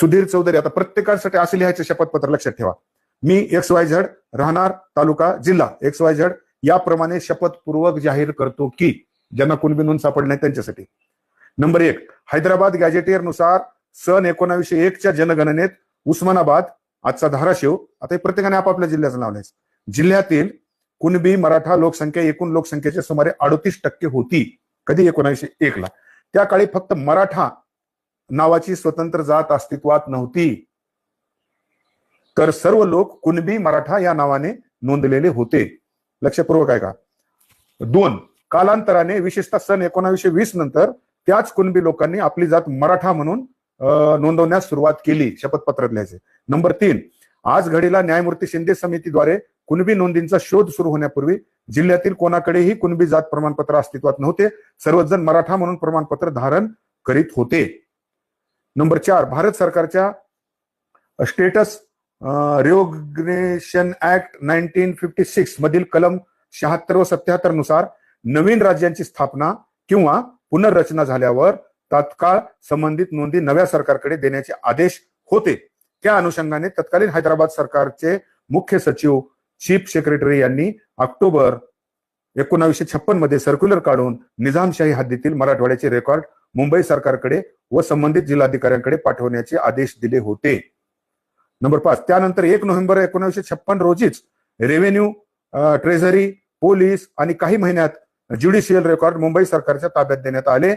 सुधीर चौधरी आता प्रत्येकासाठी असे लिहायचे शपथपत्र लक्षात ठेवा. मी एक्स वाय झेड राहणार तालुका जिल्हा एक्स वाय झेड याप्रमाणे शपथपूर्वक जाहीर करतो की ज्यांना कुणबी नोंद सापडली नाही त्यांच्यासाठी. नंबर एक हैदराबाद गॅजेटियरनुसार सन एकोणावीसशे एकच्या जनगणनेत उस्मानाबाद आजचा धाराशिव आता हे प्रत्येकाने आपापल्या जिल्ह्याचं नाव लिहायचं. जिल्ह्यातील कुणबी मराठा लोकसंख्या एकूण लोकसंख्येच्या सुमारे अडतीस टक्के होती कधी एकोणीसशे एकला त्या काळी फक्त मराठा नावाची स्वतंत्र जात अस्तित्वात नव्हती. तर सर्व लोक कुणबी मराठा या नावाने नोंदलेले होते. लक्षपूर्वक आहे का दोन कालांतराने विशेषतः सन एकोणावीसशे वीस नंतर त्याच कुणबी लोकांनी आपली जात मराठा म्हणून नोंदवण्यास सुरुवात केली. शपथपत्रात लिहायचे. नंबर तीन आज घडीला न्यायमूर्ती शिंदे समितीद्वारे कुणबी नोंदींचा शोध सुरू होण्यापूर्वी जिल्ह्यातील कोणाकडेही कुणबी जात प्रमाणपत्र अस्तित्वात नव्हते. सर्वजण मराठा म्हणून प्रमाणपत्र धारण करीत होते. नंबर चार भारत सरकारच्या states reorganisation act nineteen fifty six मधील कलम शहात्तर व सत्याहत्तरनुसार नवीन राज्यांची स्थापना किंवा पुनर्रचना झाल्यावर तात्काळ संबंधित नोंदी नव्या सरकारकडे देण्याचे आदेश होते. त्या अनुषंगाने तत्कालीन हैदराबाद सरकारचे मुख्य सचिव चीफ सेक्रेटरी यांनी ऑक्टोबर एकोणावीसशे छप्पनमध्ये सर्क्युलर काढून निजामशाही हद्दीतील मराठवाड्याचे रेकॉर्ड मुंबई सरकारकडे व संबंधित जिल्हाधिकाऱ्यांकडे पाठवण्याचे आदेश दिले होते. नंबर पाच त्यानंतर एक नोव्हेंबर एकोणीसशे छप्पन रोजीच रेव्हेन्यू ट्रेझरी पोलीस आणि काही महिन्यात ज्युडिशियल रेकॉर्ड मुंबई सरकारच्या ताब्यात देण्यात आले.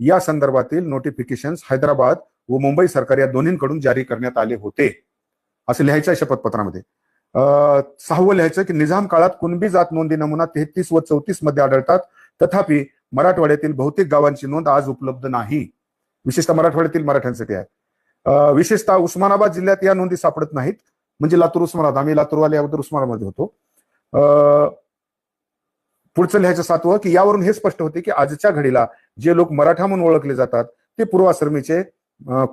या संदर्भातील नोटिफिकेशन हैदराबाद व मुंबई सरकार या दोन्हींकडून जारी करण्यात आले होते. असं लिहायचं आहे शपथपत्रामध्ये. सहावं लिहायचं की निजाम काळात कुणबी जात नोंदी नमुना तेहतीस व चौतीसमध्ये आढळतात. तथापि मराठवाड्यातील बहुतेक गावांची नोंद आज उपलब्ध नाही. विशेषतः मराठवाड्यातील मराठ्यांसाठी आहे. विशेषतः उस्मानाबाद जिल्ह्यात या नोंदी सापडत नाहीत. म्हणजे लातूर उस्मानाबाद. आम्ही लातूरवाले अगोदर उस्मानाबादमध्ये होतो. अं, पुढचं लिहायचं सातवं की यावरून हे स्पष्ट होते की आजच्या घडीला जे लोक मराठा म्हणून ओळखले जातात ते पूर्वाश्रमीचे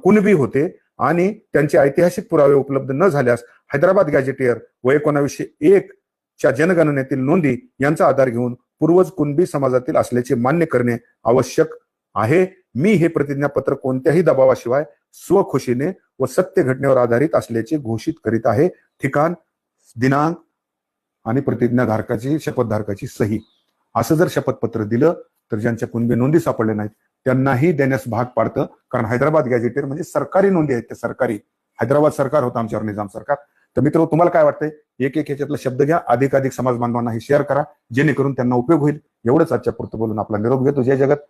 कुणबी होते आणि त्यांचे ऐतिहासिक पुरावे उपलब्ध न झाल्यास हैदराबाद गॅजेटियर व एकोणावीसशे एक च्या जनगणनेतील नोंदी यांचा आधार घेऊन पूर्वज कुणबी समाजातील असल्याचे मान्य करणे आवश्यक आहे. मी हे प्रतिज्ञापत्र कोणत्याही दबावाशिवाय स्वखुशीने व सत्य घटनेवर आधारित असल्याचे घोषित करीत आहे. ठिकाण दिनांक आणि प्रतिज्ञाधारकाची शपथधारकाची सही. असं जर शपथपत्र दिलं तर ज्यांच्या कुणबी नोंदी सापडल्या नाहीत त्यांनाही देण्यास भाग पाडतं. कारण हैदराबाद गॅजेटेड म्हणजे सरकारी नोंदी आहेत त्या सरकारी. हैदराबाद सरकार होतं आमच्यावर निजाम सरकार. तर मित्र तुम्हाला काय वाटतंय? एक एक ह्याच्यातला शब्द घ्या. अधिकाधिक समाज बांधवांना हे शेअर करा. जेणेकरून त्यांना उपयोग होईल. एवढंच आजच्या पुरतं बोलून आपला निरोप घेतो. जय जगत.